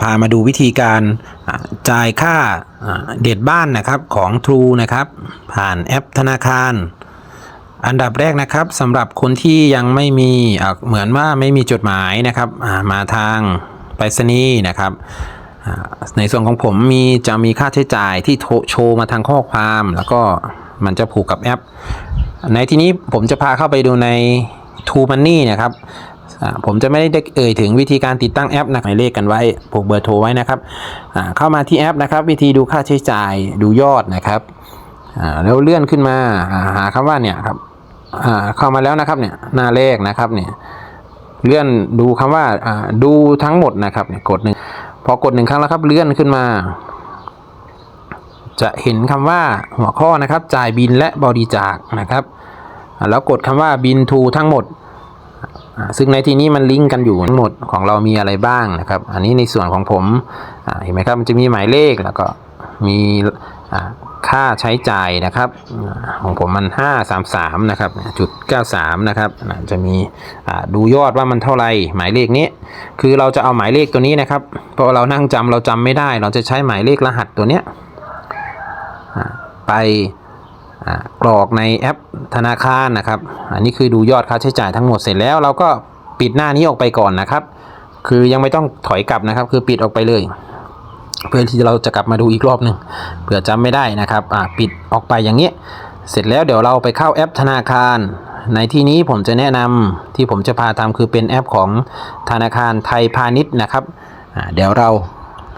พามาดูวิธีการจ่ายค่าเด็ดบ้านนะครับของ True นะครับ ผ่านแอปธนาคาร อันดับแรกนะครับสำหรับคนที่ยังไม่มีเหมือนว่าไม่มีจดหมายนะครับมาทางไปรษณีย์นะครับในส่วนของผมมีจะมีค่าใช้จ่ายที่โชว์มาทางข้อความ แล้วก็มันจะผูกกับแอป ในที่นี้ผมจะพาเข้าไปดูใน True Money นะครับ ผมจะไม่ได้เอ่ยถึงวิธีการติดตั้งแอปนะหมายเลขกันไว้ผูกเบอร์โทรไว้นะครับเข้ามาที่แอปนะครับ วิธีดูค่าใช้จ่ายดูยอดนะครับแล้วเลื่อนขึ้นมาหาคำว่าเนี่ยครับเข้ามาแล้วนะครับเนี่ยหน้าเลขนะครับเนี่ยเลื่อนดูคำว่าอ่าดูทั้งหมดนะครับเนี่ยกดหนึ่งพอกดหนึ่งครั้งแล้วครับเลื่อนขึ้นมา จะเห็นคำว่าหัวข้อนะครับ จ่ายบินและบริจาคนะครับ แล้วกดคำว่าบินทูทั้งหมด ซึ่งในที่นี้มันลิงก์กันอยู่ทั้งหมดของเรามีอะไรบ้างนะครับ อันนี้ในส่วนของผมเห็นไหมครับมันจะมีหมายเลขแล้วก็มีค่าใช้จ่ายนะครับ ของผมมัน 533นะครับจุด93นะครับจะมีดูยอดว่ามันเท่าไหร่หมายเลขนี้ คือเราจะเอาหมายเลขตัวนี้นะครับเพราะเรานั่งจำเราจำไม่ได้ เราจะใช้หมายเลขรหัสตัวเนี้ยไป กรอกในแอปธนาคารนะครับ อันนี้คือดูยอดค่าใช้จ่ายทั้งหมดเสร็จแล้ว เราก็ปิดหน้านี้ออกไปก่อนนะครับ คือยังไม่ต้องถอยกลับนะครับ คือปิดออกไปเลย เพื่อที่เราจะกลับมาดูอีกรอบหนึ่งเผื่อจำไม่ได้นะครับปิดออกไปอย่างนี้ เสร็จแล้วเดี๋ยวเราไปเข้าแอปธนาคาร ในที่นี้ผมจะแนะนำที่ผมจะพาทำคือเป็นแอปของธนาคารไทยพาณิชย์นะครับเดี๋ยวเรา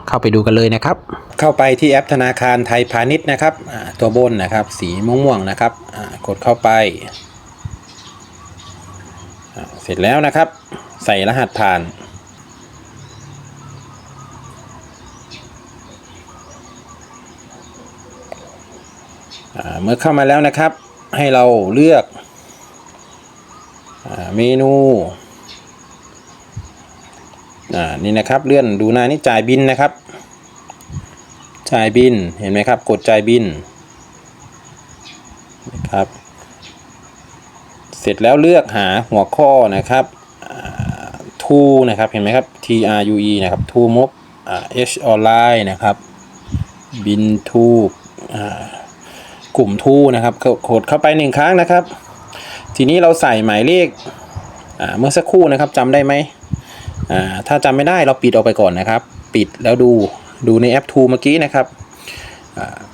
เข้าไปดูกันเลยนะครับ เข้าไปที่แอปธนาคารไทยพาณิชย์นะครับตัวบนนะครับ สีม่วงๆนะครับกดเข้าไป เสร็จแล้วนะครับ ใส่รหัสผ่านเมื่อเข้ามาแล้วนะครับ ให้เราเลือกอเมนู อ่านี่นะครับเลื่อนดูหน้านี้จ่ายบินนะครับ จ่ายบินเห็นไหมครับ กดจ่ายบินนะครับ เสร็จแล้วเลือกหาหัวข้อนะครับทูนะครับเห็นไหมครับ T R U E นะครับทูมบอ่า H ออนไลน์นะครับ บินทูอ่ากลุ่มทูนะครับกดเข้าไปหนึ่งครั้งนะครับ ทีนี้เราใส่หมายเลขอ่าเมื่อสักครู่นะครับจำได้ไหม ถ้าจำไม่ได้เราปิดออกไปก่อนนะครับ ปิดแล้วดูดูในแอปทูเมื่อกี้นะครับ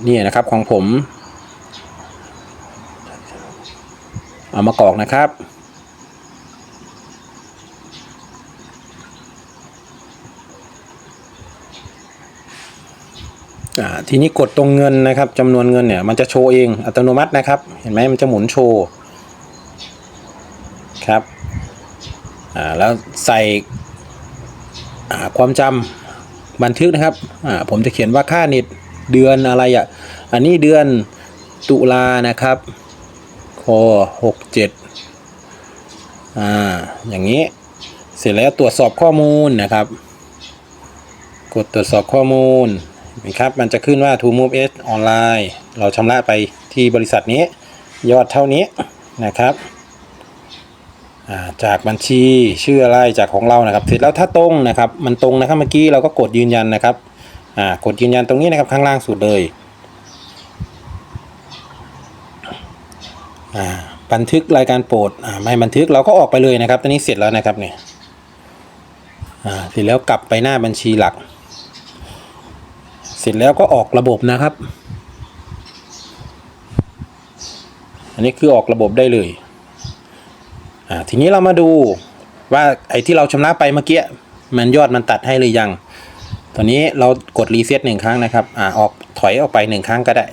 นี่นะครับของผม เอามากรอกนะครับทีนี้กดตรงเงินนะครับจำนวนเงินเนี่ยมันจะโชว์เองอัตโนมัตินะครับ เห็นไหมมันจะหมุนโชว์ครับแล้วใส่ ความจำบันทึกนะครับผมจะเขียนว่าค่าเน็ตเดือนอะไรอะ อันนี้เดือนตุลานะครับคหกเจ็ดอ่า อย่างนี้ เสร็จแล้วตรวจสอบข้อมูลนะครับ กดตรวจสอบข้อมูลนะครับ มันจะขึ้นว่า To Move S ออนไลน์ เราชำระไปที่บริษัทนี้ ยอดเท่านี้นะครับ จากบัญชีชื่ออะไรจากของเรานะครับเสร็จแล้วถ้าตรงนะครับมันตรงนะครับเมื่อกี้เราก็กดยืนยันนะครับอ่ากดยืนยันตรงนี้นะครับข้างล่างสุดเลยบันทึกรายการโปรดไม่บันทึกเราก็ออกไปเลยนะครับตอนนี้เสร็จแล้วนะครับเนี่ยเสร็จแล้วกลับไปหน้าบัญชีหลัก เสร็จแล้วก็ออกระบบนะครับ อันนี้คือออกระบบได้เลย อ่าทีนี้เรามาดูว่าไอ้ที่เราชำระไปเมื่อกี้มันยอดมันตัดให้หรือยัง ตอนนี้เรากดรีเซ็ตหนึ่งครั้งนะครับอ่าออกถอยออกไปหนึ่งครั้งก็ได้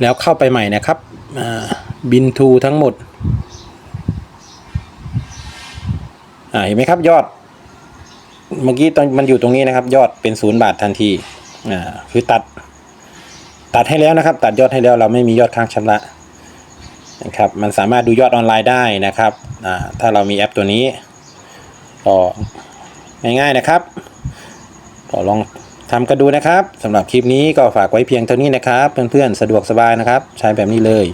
แล้วเข้าไปใหม่นะครับอ่าบินทูทั้งหมดอ่าเห็นไหมครับยอด เมื่อกี้ตอนมันอยู่ตรงนี้นะครับ ยอดเป็นศูนย์บาททันทีอ่าคือตัด ตัดให้แล้วนะครับ ตัดยอดให้แล้วเราไม่มียอดค้างชำระ นะครับมันสามารถดูยอดออนไลน์ได้นะครับถ้าเรามีแอปตัวนี้ก็ง่ายๆนะครับก็ลองทำกันดูนะครับสำหรับคลิปนี้ก็ฝากไว้เพียงเท่านี้นะครับ เพื่อนๆสะดวกสบายนะครับ ใช้แบบนี้เลย